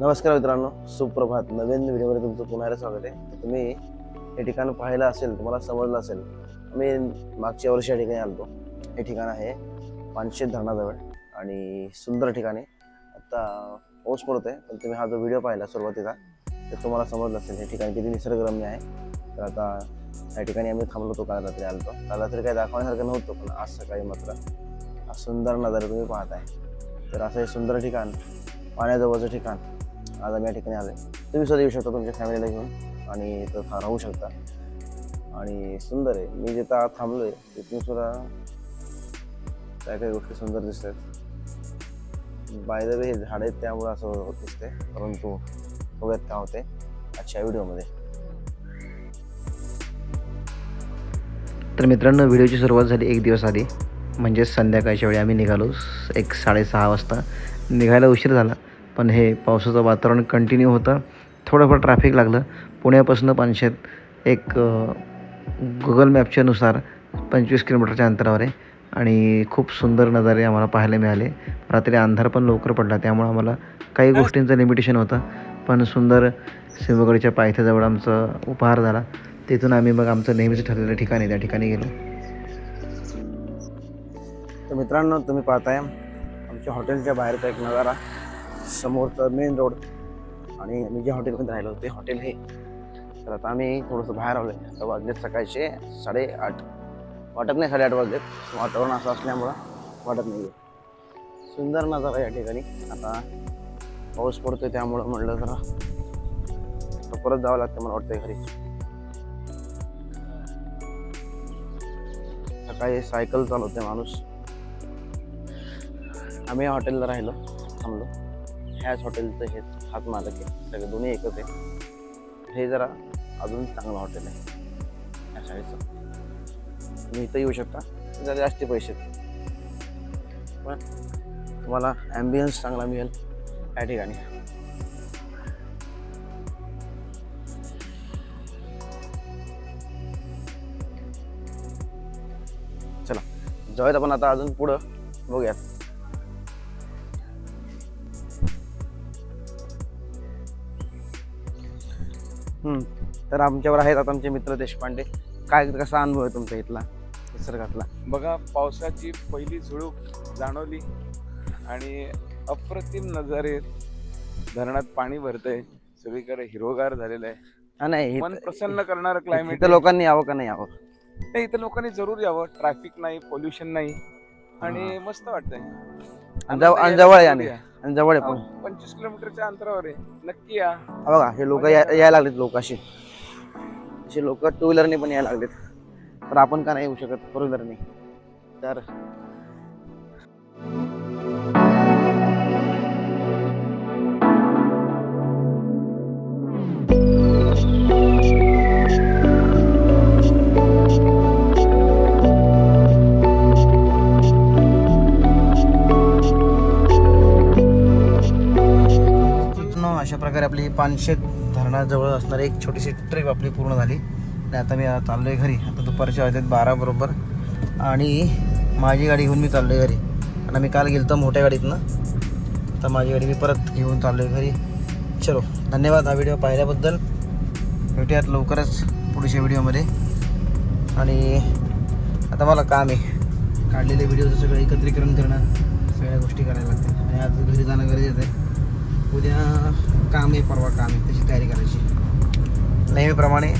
नमस्कार मित्रांनो सुप्रभात. नवीन व्हिडिओमध्ये तुमचं पुन्हा स्वागत आहे. तुम्ही हे ठिकाण पाहिलं असेल तुम्हाला समजलं असेल मी मागच्या वर्षी या ठिकाणी आलो हे ठिकाण आहे पानशेत धरणाजवळ आणि सुंदर ठिकाण आहे. आता पाऊस पडत आहे पण तुम्ही हा जो व्हिडिओ पाहिला सुरुवातीचा तर तुम्हाला समजलं असेल. हे ठिकाण किती निसर्गरम्य आहे. तर आता या ठिकाणी आम्ही थांबलो होतो काल रात्री आलो काल रात्री काही दाखवण्यासारखं नव्हतं पण आज सकाळी मात्र हा सुंदर नजारा तुम्ही पाहताय. तर असं हे सुंदर ठिकाण पाण्याजवळचं ठिकाण आज आम्ही या ठिकाणी आलो तुम्ही सुद्धा येऊ शकता तुमच्या फॅमिलीला घेऊन आणि इथं राहू शकता. आणि सुंदर आहे. मी जिथं आज थांबलो आहे तिथून सुद्धा काय काही गोष्टी सुंदर दिसत आहेत बाय द वे हे झाड आहेत त्यामुळे असं होत दिसते परंतु बघत का होते आजच्या व्हिडिओमध्ये तर मित्रांनो व्हिडिओची सुरुवात झाली एक दिवस आधी. म्हणजेच संध्याकाळच्या वेळी आम्ही निघालो एक साडेसहा वाजता. निघायला उशीर झाला. पण हे पावसाचं वातावरण कंटिन्यू होतं. थोडंफार ट्रॅफिक लागलं. पुण्यापासून पानशेत एक गुगल मॅपच्यानुसार पंचवीस किलोमीटरच्या अंतरावर आहे. आणि खूप सुंदर नजारे आम्हाला पाहायला मिळाले. रात्री अंधार पण लवकर पडला. त्यामुळं आम्हाला काही गोष्टींचं लिमिटेशन होतं. पण सुंदर सिंहगडच्या पायथ्याजवळ आमचा उपहार झाला. तिथून आम्ही मग आमचं नेहमीच ठरलेलं ठिकाण आहे. त्या ठिकाणी गेलो. तर मित्रांनो तुम्ही पाहताय आमच्या हॉटेलच्या बाहेरचा एक नजारा. समोरचं मेन रोड आणि मी ज्या हॉटेलमध्ये राहिलो ते हॉटेल हे. तर आता आम्ही थोडंसं बाहेर आलो आहे आता वाजलेत सकाळचे साडेआठ. वाटत नाही साडेआठ वाजलेत. वातावरण असं असल्यामुळं वाटत नाही आहे सुंदर नजारा या ठिकाणी. आता पाऊस पडतोय त्यामुळं म्हटलं जरा तर परत जावं लागतं मला वाटतंय घरी. सकाळी सायकल चालवते माणूस. आम्ही या हॉटेलला राहिलो थांबलो. ह्याच हॉटेलचं हे हात मालक आहे. सगळे दोन्ही एकच आहे. हे जरा अजून चांगलं हॉटेल आहे. ह्या शाळेचं. तुम्ही इथं येऊ शकता. जरा जास्त पैसे. पण तुम्हाला ॲम्बियन्स चांगला मिळेल. या ठिकाणी. चला. जाऊयात आपण आता अजून पुढं. बघूयात. तर आमच्यावर आहेत आता आमचे मित्र देशपांडे. काय कसा अनुभव आहे तुमचा इथला निसर्गातला? बघा पावसाची पहिली झुळूक जाणवली आणि अप्रतिम नजारे धरणात पाणी भरतंय. सगळीकडे हिरवगार झालेलं आहे. नाही मन प्रसन्न करणारं क्लायमेट लोकांनी यावं का नाही यावं? इथं लोकांनी जरूर यावं. ट्रॅफिक नाही पोल्युशन नाही. आणि मस्त वाटतंय. जवळ आहे आणि जवळ आहे पण. पंचवीस किलोमीटरच्या अंतरावर आहे. नक्की या. हा बघा हे लोक यायला लागलेत लोक असे. असे लोक टू व्हीलरने पण यायला लागलेत. तर आपण का नाही येऊ शकत फोर व्हीलरने तर प्रकारे आपली पानशेत धरणाजवळ असणारी एक छोटीशी ट्रिप आपली पूर्ण झाली. आणि आता मी चाललो आहे घरी. आता दुपारच्या वाजत बारा बरोबर. आणि माझी गाडी घेऊन मी चाललो आहे घरी. आणि मी काल गेलो मोठ्या गाडीतनं. तर माझी गाडी मी परत घेऊन चाललो आहे घरी. चलो धन्यवाद हा व्हिडिओ पाहिल्याबद्दल. भेटूयात लवकरच पुढच्या व्हिडिओमध्ये. आणि आता मला काम आहे. काढलेले व्हिडिओचं सगळं एकत्रीकरण करणं सगळ्या गोष्टी करायला लागतात आणि आज घरी जाणं गरजेचं आहे. उद्या काम आहे परवा काम आहे त्याची तयारी करायची. नेहमीप्रमाणे